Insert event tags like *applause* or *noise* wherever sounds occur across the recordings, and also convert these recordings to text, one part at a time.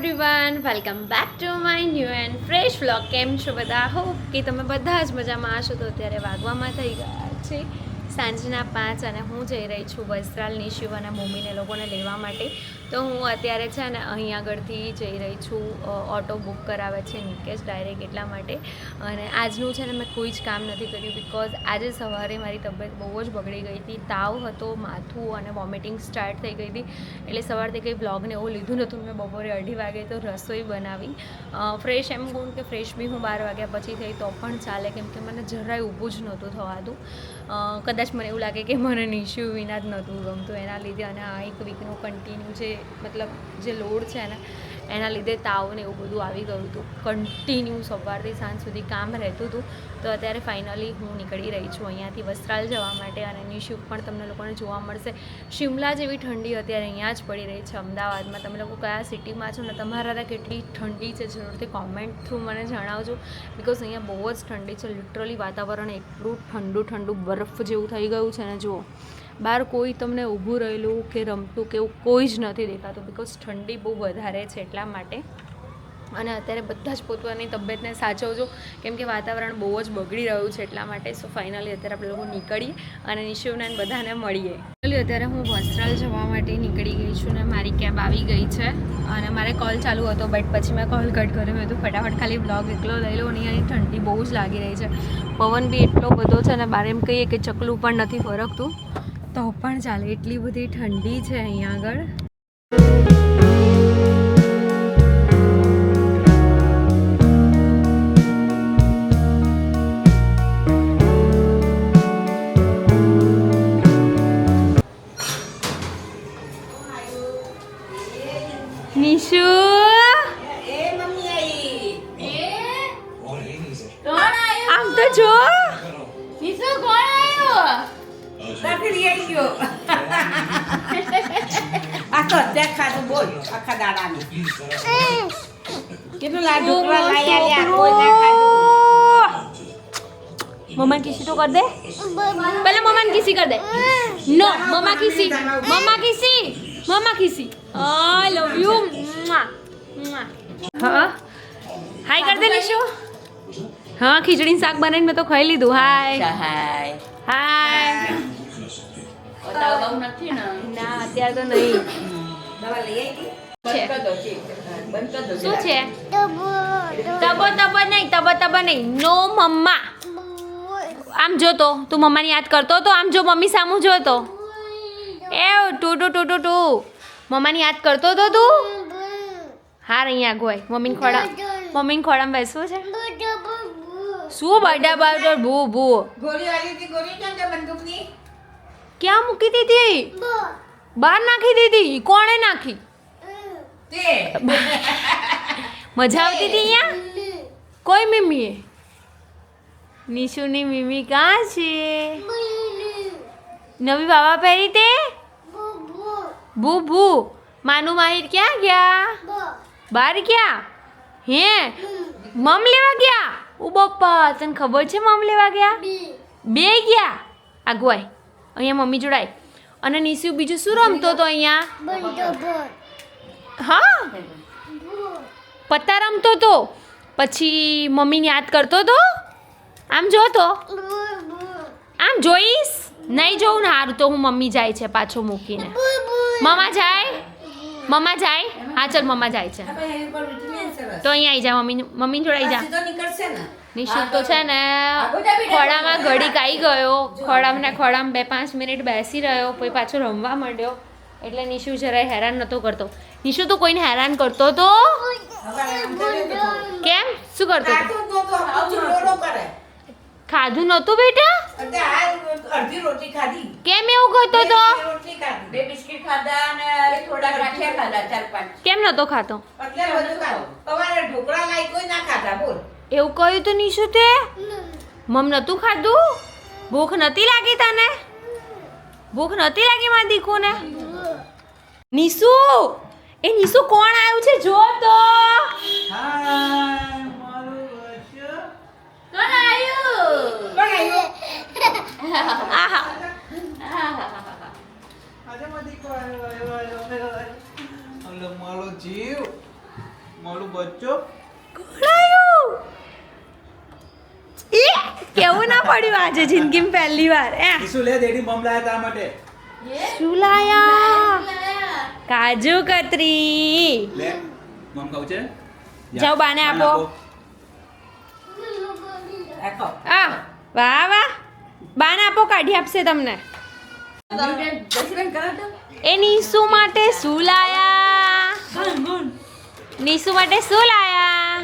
Everyone welcome back to my new and fresh vlog કેમ છો બધા? હોપ કે તમે બધા જ મજામાં હશો. તો અત્યારે વાગવામાં થઈ ગયા છે. સાંજના પાંચ અને હું જઈ રહી છું વસ્ત્રાલ નિશિવ અને મમ્મીને લોકોને લેવા માટે. તો હું અત્યારે છે ને અહીં આગળથી જઈ રહી છું ઓટો બુક કરાવે છે નિકેશ ડાયરેક્ટ એટલા માટે. અને આજનું છે ને મેં કોઈ જ કામ નથી કર્યું બિકોઝ આજે સવારે મારી તબિયત બહુ જ બગડી ગઈ હતી તાવ હતો માથું અને વોમિટિંગ સ્ટાર્ટ થઈ ગઈ હતી. એટલે સવારથી કંઈ બ્લોગને એવું લીધું નહોતું મેં બપોરે અઢી વાગે તો રસોઈ બનાવી. ફ્રેશ એમ કહું કે ફ્રેશ બી હું બાર વાગ્યા પછી થઈ તો પણ ચાલે કેમ કે મને જરાય ઊભું જ નહોતું થવાતું. અ, કદાચ મને એવું લાગે કે મને નિશુ વિના જ નહોતું ગમતું એના લીધે અને આ એક વીકનું કન્ટિન્યુ જે, મતલબ જે લોડ છે ને એના લીધે તાવ ને એવું બધું આવી ગયું હતું. કન્ટિન્યુ સવારથી સાંજ સુધી કામ રહેતું હતું. તો અત્યારે ફાઇનલી હું નીકળી રહી છું અહીંયાથી વસ્ત્રાલ જવા માટે અને નિશુ પણ તમને લોકોને જોવા મળશે. શિમલા જેવી ઠંડી અત્યારે અહીંયા જ પડી રહી છે અમદાવાદમાં. તમે લોકો કયા સિટીમાં છો ને તમારા ત્યાં કેટલી ઠંડી છે જરૂરથી કોમેન્ટ થ્રુ મને જણાવજો. બિકોઝ અહીંયા બહુ જ ઠંડી છે. લિટરલી વાતાવરણ એટલું ઠંડુ ઠંડુ બરફ જેવું થઈ ગયું છે ને જુઓ. બહાર કોઈ તમને ઊભું રહેલું કે રમતું કે એવું કોઈ જ નથી દેખાતું બિકોઝ ઠંડી બહુ વધારે છે એટલા માટે. અને અત્યારે બધા જ પોતાની તબિયતને સાચવજો. કેમ કે વાતાવરણ બહુ જ બગડી રહ્યું છે એટલા માટે. સો ફાઇનલી અત્યારે આપણે લોકો નીકળીએ અને નિશિવને બધાને મળીએ. ફાઇનલી અત્યારે હું વસ્ત્રાલ જવા માટે નીકળી ગઈ છું ને મારી કેબ આવી ગઈ છે અને મારે કોલ ચાલુ હતો બટ પછી મેં કોલ કટ કર્યો. મેં કીધું ફટાફટ ખાલી બ્લોગ એકલો લઈ લો અને અહીં ઠંડી બહુ જ લાગી રહી છે. પવન બી એટલો બધો છે અને બારે એમ કહીએ કે ચકલું પણ નથી ફરકતું. તો પણ ચાલે એટલી બધી ઠંડી છે અહીંયા આગળ. નિશુ! દાડાની કેટલું લાડુ લાયા લ્યા? કિસી તો કર દે. પહેલા મમ્મા કિસી કર દે. નો મમ્મા કિસી મમ્મા કિસી મમ્મા કિસી આઈ લવ યુ હા? હાય કર દે નિશુ હા ખીચડી શાક બનાવીને મેં તો ખાઈ લીધું. હાય હાય હાય ના? અત્યારે તો નહીં. દવા લઈ આવી છે. શું છે? તબો તબો નહીં તબો તબો નહીં. નો મમ્મા. આમ જો તો તું મમ્માને યાદ કરતો તો આમ જો મમ્મી સામું જો તો. એ ટુ ટુ ટુ ટુ ટુ. મમ્માને યાદ કરતો તો તું? હાર અહીંયા ગોય મમ્મીને ખોડા મમ્મીને ખોડામાં બેસવું છે? શું બડા બડા ભૂ ભૂ. ક્યાં મૂકી દીધી? બહાર નાખી દીધી. કોણે નાખી? *laughs* મજા આવતી હતી અહીંયા? કોઈ મીમીએ નિશુની મિમી કાં છે? નવી બાબા પહેરી તે? ભૂ ભૂ માનું માહિર ક્યાં ગયા? બહાર ગયા? હે? મમ લેવા ગયા? ઓ બપ્પા તને ખબર છે મમ લેવા ગયા? બે. ગયા? આગવાય અહીંયા મમ્મી જોડાય. અને નિશુ બીજું શું રમતો હતો અહીંયા? હા? પત્તા રમતો તો. પછી મમ્મીને યાદ કરતો તો? આમ જો તો આમ જોઈશ? નહીં જોઉં ને હારું તો હું મમ્મી જાય છે પાછો મૂકીને. મમ્મા જાય? મમ્મા જાય? હા ચાલ મમ્મા જાય છે. તો અહીંયા આવી જા મમ્મી મમ્મી જોડાઈ જા. સીધો નીકળશે ને. નિશુક તો છે ને ખોડામાં ઘડીક આવી ગયો. ખોડામાં ને ખોડામાં બે પાંચ મિનિટ બેસી રહ્યો પછી પાછો રમવા માંડ્યો. એટલે નિશુ જરાય હેરાન નહોતો કરતો. નિશુ તો કોઈને હેરાન કરતો તો. કેમ? શું કરતો ખાધું નહોતું બેટા? અડધી રોટી ખાધી. કેમ એવું કરતો તો? બે બિસ્કિટ ખાધા અને થોડા ગાંઠિયા ખાધા ચાર પાંચ. કેમ નહોતો ખાતો? એટલે બધું ખાધું? તમારે ઢોકળા લાઈ કોઈ ના ખાધા બોલ. એવું કહ્યું તો નિશુ તે? મમ નહોતું ખાધું? ભૂખ નહોતી લાગી તને? ભૂખ નહોતી લાગી મારા દીકુને? નિશુ! એ નિશુ કોણ આવ્યું છે? જો તો! કેવું ના પડ્યું આજે જિંદગીમાં પહેલી વાર એ શું લે દેડી બમ લાયા તારા માટે. શું લાયા. કાજુ કતરી. લે મમ કહું છે? જાઓ બાને આપો. આ વાહ વાહ. બાને આપો કાઢી આપશે તમને. એ નીસુ માટે શું લાયા? નીસુ માટે શું લાયા?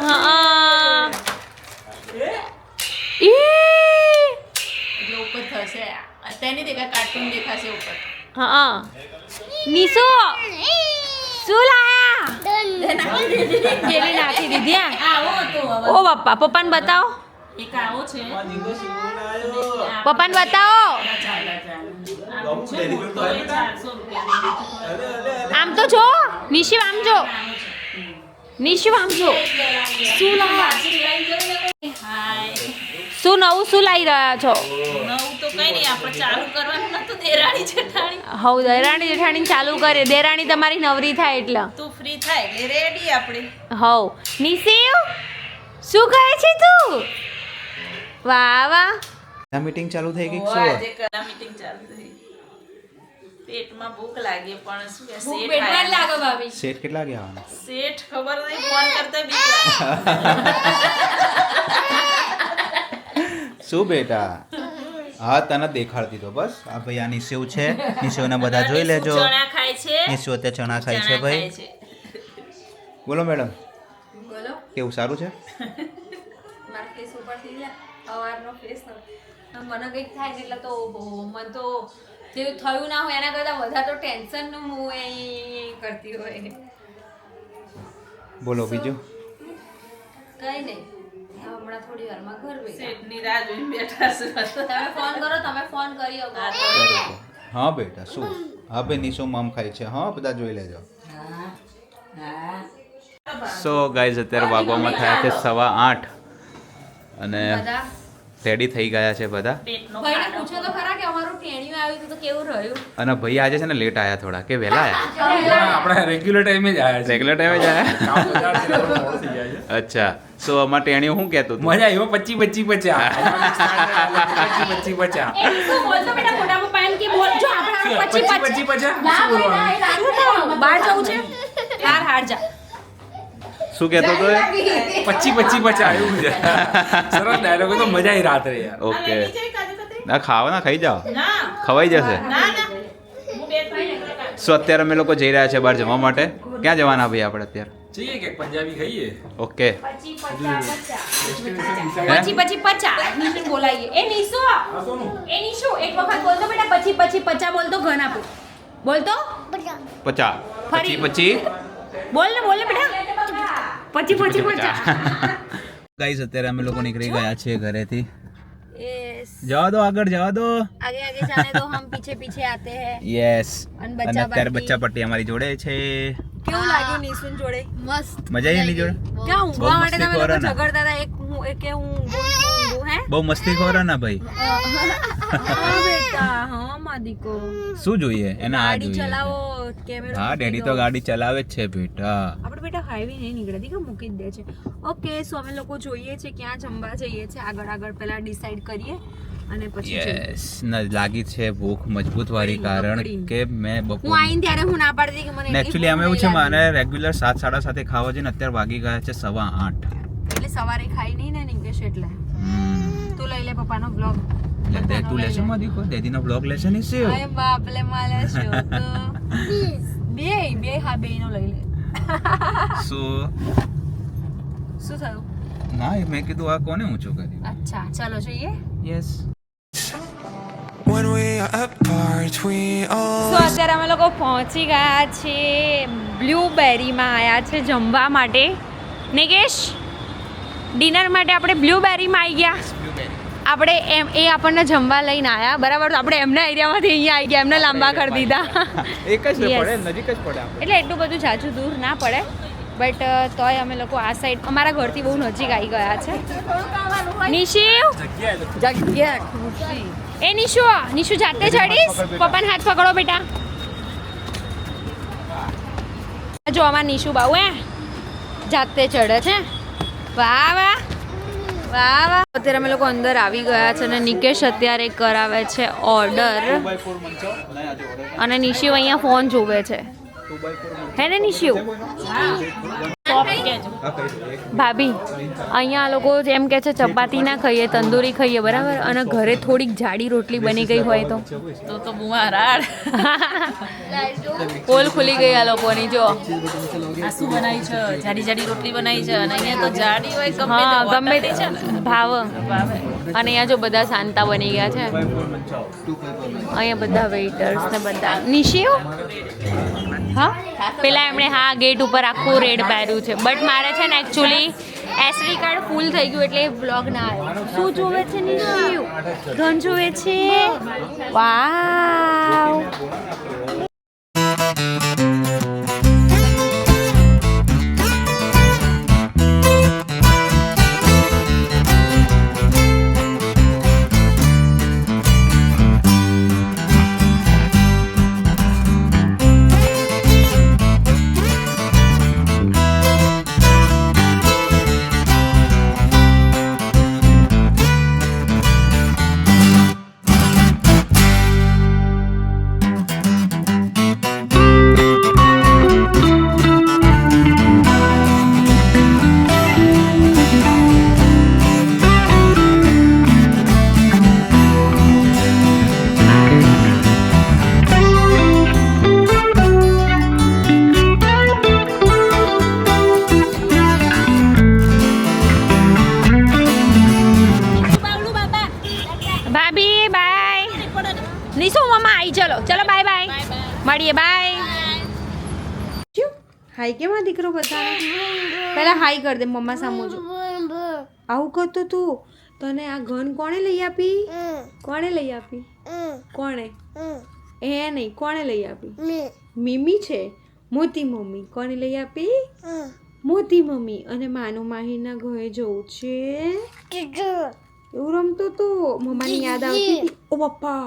હા. અત્યારની દેખા કાર્ટૂન દેખાશે ઉપર હા નીસુ શું લાયા જેલી નાખી દીધી આ આવો હતો ઓ બાપા પપ્પાને બતાવો પપ્પાને બતાવો આમ તો જો નિશિવ આમ જો નિશિવ આમ જો હાય શું નવું શું લાવી રહ્યા છો? નવું તો કઈ નહીં આપણે ચાલુ કરવાનું દેરાણી જેઠાણી. હવ દેરાણી જેઠાણી ચાલુ કરે. દેરાણી તમારી નવરી થાય એટલે. તું ફ્રી થાય એટલે રેડી આપણે. હવ. નિશિવ શું કહે છે તું? વાહ વાહ. મીટિંગ ચાલુ થઈ ગઈ ઓ, આજે કલા મીટિંગ ચાલુ થઈ. પેટમાં ભૂખ લાગે પણ શું કે શેઠ લાગે ભાભી. શેઠ કેટલા ગયા શેઠ ખબર નહીં ફોન કરતા બીક લાગે. *laughs* શું બેટા? હા તને દેખાડ દીધો બસ. આ ભાઈ આની સેવ છે. નિશેવને બધા જોઈ લેજો. ચણા ખાય છે. નિશેવ અત્યારે ચણા ખાય છે ભાઈ. બોલો મેડમ. બોલો. કેવું સારું છે? મને કંઈક થાય એટલે તો મન મને તો જેવું થયું ના હોય એના કરતાં વધારે તો ટેન્શનનું હું એ કરતી હોય. બોલો બીજું? કઈ નહીં. હમણાં થોડી વારમાં ઘર બેઠા શેઠની રાહ જોઈને બેઠા છે. તમે ફોન કરો તમે ફોન કરી શકો હા બેટા શું? હા ભાઈ શું મામ ખાય છે? હા બધા જોઈ લેજો. હા હા. સો ગાઈઝ અત્યારે વાગવામાં થયા છે સવા આઠ. અને બધા? રેડી થઈ ગયા છે બધા. ભાઈને પૂછો તો ખરા કે અમારું ટેણિયું આવ્યું તો કેવું રહ્યું? અને ભાઈ આજે છે ને લેટ આયા થોડા કે વહેલા આયા? *laughs* આપણે રેગ્યુલર ટાઈમે જ આયા રેગ્યુલર ટાઈમે જ આયા? અચ્છા સો અમાર ટેણીઓ શું કહેતું હતું? મજા આવ્યો પચી પચી પચા. *laughs* પચી પચી બોલતો બેટા મોટા પપ્પા કે બોલ જો આપણે પચી પચી બહાર જવું છે? બહાર હાર જા. શું કહેતો હતો? પચી પચી પચાસ એવું છે સરસ ડાયલોગ તો મજા આવી રાત્રે યાર. ઓકે? ના ખાવા ના ખાઈ જાઓ. ખવાઈ જશે. ના ના. હું બે ખાઈ સો અત્યારે અમે લોકો જઈ રહ્યા છે બહાર જવા માટે? ક્યાં જવાના ભાઈ આપણે અત્યારે? જઈએ કે પંજાબી ખાઈએ. ઓકે. પછી પછી પછી પચાસ નિશુને બોલાવીએ. એ નિશુ. એ નિશુ એક વખત બોલતો બેટા પછી પછી પચા બોલતો ઘન આપું બોલતો પચા. પછી પછી બોલ ને બોલ ને બેટા. પછી પછી ગાઈસ અત્યારે અમે લોકો નીકળી ગયા છીએ ઘરેથી. જવા દો આગળ જવા દો. આગે આગે જાને દો હમ પીછે પીછે આતે હે. યસ અને અત્યારે બચ્ચા પટ્ટી અમારી જોડે છે. કેવું લાગ્યું નિશુન જોડે? મસ્ત. મજા આવી જોડે? ક્યાં ઊંઘવા માટે તમે લોકો ઝઘડતા હતા? એક હું એક હું બહુ મસ્તી ખોરો ના ભાઈ શું જોઈએ? એના આ જોઈએ. ચલાવો હા ડેડી તો ગાડી ચલાવે જ છે બેટા. બેટા હાઈવે નહીં નીકળતી કે મૂકી જ દે છે. ઓકે સો અમે લોકો જોઈએ છે ક્યાં જમવા જઈએ છે. આગળ આગળ પહેલા ડિસાઈડ કરીએ અને પછી યસ લાગી છે ભૂખ મજબૂત વાળી કારણ. કે મેં હું આઈન ત્યારે હું ના પાડતી કે મને એક્ચ્યુઅલી અમે એવું છે મારે રેગ્યુલર સાત સાડા સાતે ખાવા જઈને અત્યારે વાગી ગયા છે સવા આઠ. એટલે સવારે ખાઈ નહીં ને નિકેશ એટલે. તું લઈ લે પપ્પાનો બ્લોગ તું લેશે માં દીકો દેદીનો બ્લોગ લેશે ને શિવ અરે બાપ લે છો *laughs* બે બે હા બે નો લઈ લે. સો શું થયું? ના મેં કીધું આ કોને ઊંચું કર્યું? અચ્છા ચાલો જોઈએ. યસ અત્યારે અમે લોકો પહોંચી ગયા છે બ્લ્યુબેરીમાં આવ્યા છે જમવા માટે. નિકેશ ડિનર માટે આપણે બ્લ્યુબેરીમાં આવી ગયા. આપણે એમ એ આપણને જમવા લઈને આવ્યા બરાબર? તો આપણે એમના એરિયામાંથી અહીંયા આવી ગયા એમને લાંબા કરી દીધા. એક જ પડે નજીક જ પડે એટલે એટલું બધું જાજુ દૂર ના પડે. બટ તોય અમે લોકો આ સાઈડ અમારા ઘરથી બહુ નજીક આવી ગયા છે. નિશિવ? જગ્યા એ નિશુ નિશુ જાતે ચડીશ? પપ્પાને હાથ પકડો બેટા. જો અમાર નિશુ બાઉ હે? જાતે ચડે છે. વાહ વાહ. વાહ અત્યારે અમે લોકો અંદર આવી ગયા છે અને નિકેશ અત્યારે કરાવે છે ઓર્ડર અને નિશિવ અહીંયા ફોન જોવે છે. હે ને નિશિવ? ભાભી અહીંયા લોકો જેમ કે છે ચપાતી ના ખાઈએ તંદૂરી ખાઈએ બરાબર? અને ઘરે થોડીક જાડી રોટલી બની ગઈ હોય તો? તો તો પોલ ખુલી ગઈ આ લોકોની જો. આ શું બનાવી છે જાડી જાડી રોટલી બનાવી છે અને અહીંયા તો જાડી હોય ગમે તે છે ભાવ. ભાવે. અને અહીંયા જો બધા શાંતા બની ગયા છે. અહીંયા બધા વેઇટર્સ ને બધા. નિશિયો? હા? પેલા એમણે હા ગેટ ઉપર આખું રેડ પહેર્યું છે. બટ મારે છે ને એકચ્યુઅલી એસડી કાર્ડ ફૂલ થઈ ગયું એટલે બ્લોગ ના આવ્યો શું જોવે છે નિશિવ ગન જોવે છે? વાવ હાઈ કેમ દીકરો બતાવે? પહેલા હાઈ કર દે મમ્મા સામો જો. આવું કરતો તું? તને આ ઘન કોણે લઈ આપી? કોણે લઈ આપી? કોણે? એ નહીં, કોણે લઈ આપી? મીમી છે. મોતી મમ્મી. કોને લઈ આપી? મોતી મમ્મી. અને માનું માહીના ઘરે જવું છે. એવું રમતો તો મમ્માની યાદ આવતી ઓ પપ્પા.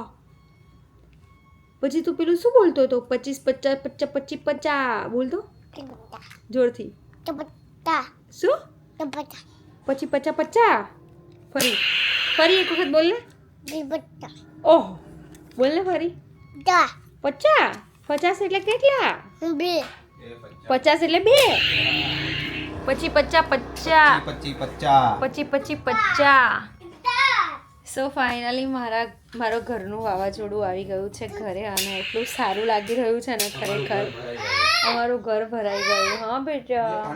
પછી તું પેલું શું બોલતો હતો? પચીસ પચાસ પચાસ, પચીસ, પચાસ. બોલતો જોરથી. શું? પછી પચા પચા ફરી. ફરી એક વખત બોલ ને ઓહ. બોલ ને ફરી. પચા પચાસ? એટલે કેટલા? બે. પચાસ એટલે બે. પછી પચા પચા પછી પચાસ. પછી પછી પચા સો ફાઇનલી મારા મારો ઘરનું વાવાઝોડું આવી ગયું છે ઘરે અને એટલું સારું લાગી રહ્યું છે ને ખરેખર. અમારું ઘર ભરાઈ ગયું. હા બેટા.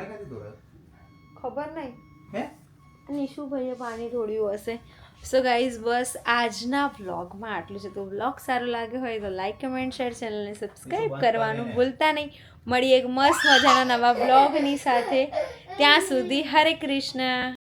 ખબર નહીં. નિશુ નિશુભાઈએ પાણી ઢોળ્યું હશે. સો ગાઈઝ બસ આજના વ્લોગમાં આટલું છે. તો વ્લોગ સારો લાગ્યો હોય તો લાઈક કમેન્ટ શેર ચેનલને સબસ્ક્રાઈબ કરવાનું ભૂલતા નહીં. મળી એક મસ્ત મજાના નવા વ્લોગની સાથે. ત્યાં સુધી હરે કૃષ્ણ.